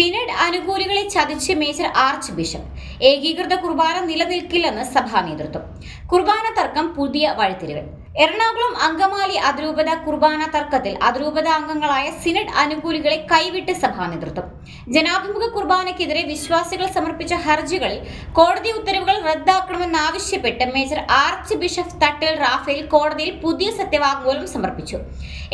Synod അനുകൂലികളെ ചതിച്ച് major archbishop. ഏകീകൃത കുർബാന നിലനിൽക്കില്ലെന്ന് സഭാ നേതൃത്വം. കുർബാന തർക്കം പുതിയ വഴിത്തിരികൾ എറണാകുളം അങ്കമാലി അതിരൂപത കുർബാന തർക്കത്തിൽ അതിരൂപത അംഗങ്ങളായ സിനഡ് അനുകൂലികളെ കൈവിട്ട് സഭാ നേതൃത്വം. ജനാഭിമുഖ കുർബാനയ്ക്കെതിരെ വിശ്വാസികൾ സമർപ്പിച്ച ഹർജികളിൽ കോടതി ഉത്തരവുകൾ റദ്ദാക്കണമെന്നാവശ്യപ്പെട്ട് major archbishop Thattil Raphael കോടതിയിൽ പുതിയ സത്യവാങ്മൂലം സമർപ്പിച്ചു.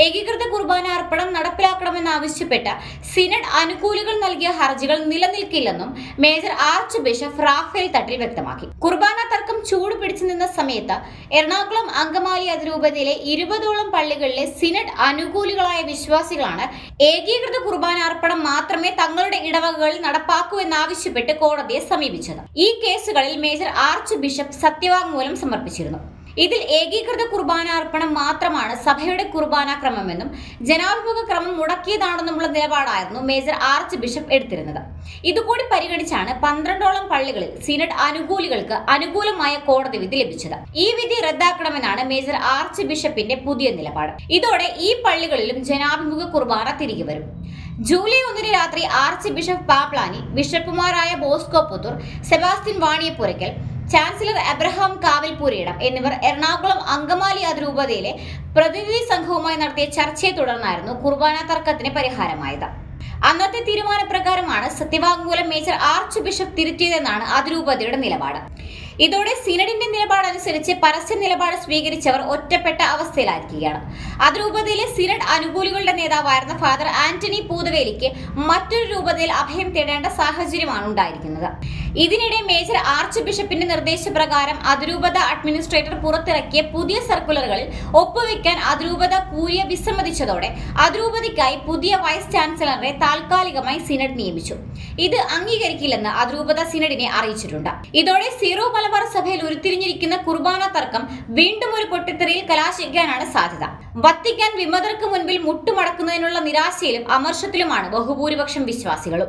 ഏകീകൃത കുർബാന അർപ്പണം നടപ്പിലാക്കണമെന്നാവശ്യപ്പെട്ട സിനഡ് അനുകൂലികൾ നൽകിയ ഹർജികൾ നിലനിൽക്കില്ലെന്നും major archbishop Raphael Thattil വ്യക്തമാക്കി. കുർബാന തർക്കം ചൂടുപിടിച്ചു നിന്ന സമയത്ത് എറണാകുളം അങ്കമാലി അതിരൂപതയിലെ ഇരുപതോളം പള്ളികളിലെ സിനഡ് അനുകൂലികളായ വിശ്വാസികളാണ് ഏകീകൃത കുർബാന അർപ്പണം മാത്രമേ തങ്ങളുടെ ഇടവകകളിൽ നടപ്പാക്കൂ എന്നാവശ്യപ്പെട്ട് കോടതിയെ സമീപിച്ചത്. ഈ കേസുകളിൽ മേജർ ആർച്ച് ബിഷപ്പ് സത്യവാങ്മൂലം സമർപ്പിച്ചിരുന്നു. ഇതിൽ ഏകീകൃത കുർബാന അർപ്പണം മാത്രമാണ് സഭയുടെ കുർബാന ക്രമമെന്നും ജനാഭിമുഖ ക്രമം മുടക്കിയതാണെന്നുമുള്ള നിലപാടായിരുന്നു മേജർ ആർച്ച് ബിഷപ്പ് എടുത്തിരുന്നത്. ഇതുകൂടി പരിഗണിച്ചാണ് പന്ത്രണ്ടോളം പള്ളികളിൽ സിനഡ് അനുകൂലികൾക്ക് അനുകൂലമായ കോടതി വിധി ലഭിച്ചത്. ഈ വിധി റദ്ദാക്കണമെന്നാണ് മേജർ ആർച്ച് ബിഷപ്പിന്റെ പുതിയ നിലപാട്. ഇതോടെ ഈ പള്ളികളിലും ജനാഭിമുഖ കുർബാന തിരികെ വരും. ജൂലൈ ഒന്നിന് രാത്രി ആർച്ച് ബിഷപ്പ് പാപ്ലാനി ബിഷപ്പുമാരായ ബോസ്കോ പുത്തൂർ സെബാസ്റ്റ്യൻ വാണിയപ്പുരയ്ക്കൽ ചാൻസലർ എബ്രഹാം കാവിൽപുരയിടം എന്നിവർ എറണാകുളം അങ്കമാലി അതിരൂപതയിലെ പ്രതിനിധി സംഘവുമായി നടത്തിയ ചർച്ചയെ തുടർന്നായിരുന്നു കുർബാന തർക്കത്തിന് പരിഹാരമായത്. അന്നത്തെ തീരുമാനപ്രകാരമാണ് സത്യവാങ്മൂലം മേജർ ആർച്ച് ബിഷപ്പ് തിരുത്തിയതെന്നാണ് അതിരൂപതയുടെ നിലപാട്. ഇതോടെ സിനഡിന്റെ നിലപാടനുസരിച്ച് പരസ്യ നിലപാട് സ്വീകരിച്ചവർ ഒറ്റപ്പെട്ട അവസ്ഥയിലായിരിക്കുകയാണ്. അതിരൂപതയിലെ സിനഡ് അനുകൂലികളുടെ നേതാവായിരുന്ന ഫാദർ ആന്റണി പൂതവേലിക്ക് മറ്റൊരു രൂപതയിൽ അഭയം തേടേണ്ട സാഹചര്യമാണ് ഉണ്ടായിരിക്കുന്നത്. ഇതിനിടെ മേജർ ആർച്ച് ബിഷപ്പിന്റെ നിർദ്ദേശപ്രകാരം അതിരൂപത അഡ്മിനിസ്ട്രേറ്റർ പുറത്തിറക്കിയ പുതിയ സർക്കുലറുകളിൽ ഒപ്പുവെക്കാൻ അതിരൂപത കൂരിയ വിസമ്മതിച്ചതോടെ അതിരൂപതയ്ക്കായി പുതിയ വൈസ് ചാൻസലറെ താൽക്കാലികമായി സിനഡ് നിയമിച്ചു. ഇത് അംഗീകരിക്കില്ലെന്ന് അതിരൂപത സിനഡിനെ അറിയിച്ചിട്ടുണ്ട്. ഇതോടെ സീറോ മലബാർ സഭയിൽ ഉരുത്തിരിഞ്ഞിരിക്കുന്ന കുർബാന തർക്കം വീണ്ടും ഒരു പൊട്ടിത്തെറിയിൽ കലാശിക്കാനാണ് സാധ്യത. വത്തിക്കാൻ വിമതർക്ക് മുൻപിൽ മുട്ടുമടക്കുന്നതിനുള്ള നിരാശയിലും അമർഷത്തിലുമാണ് ബഹുഭൂരിപക്ഷം വിശ്വാസികളും.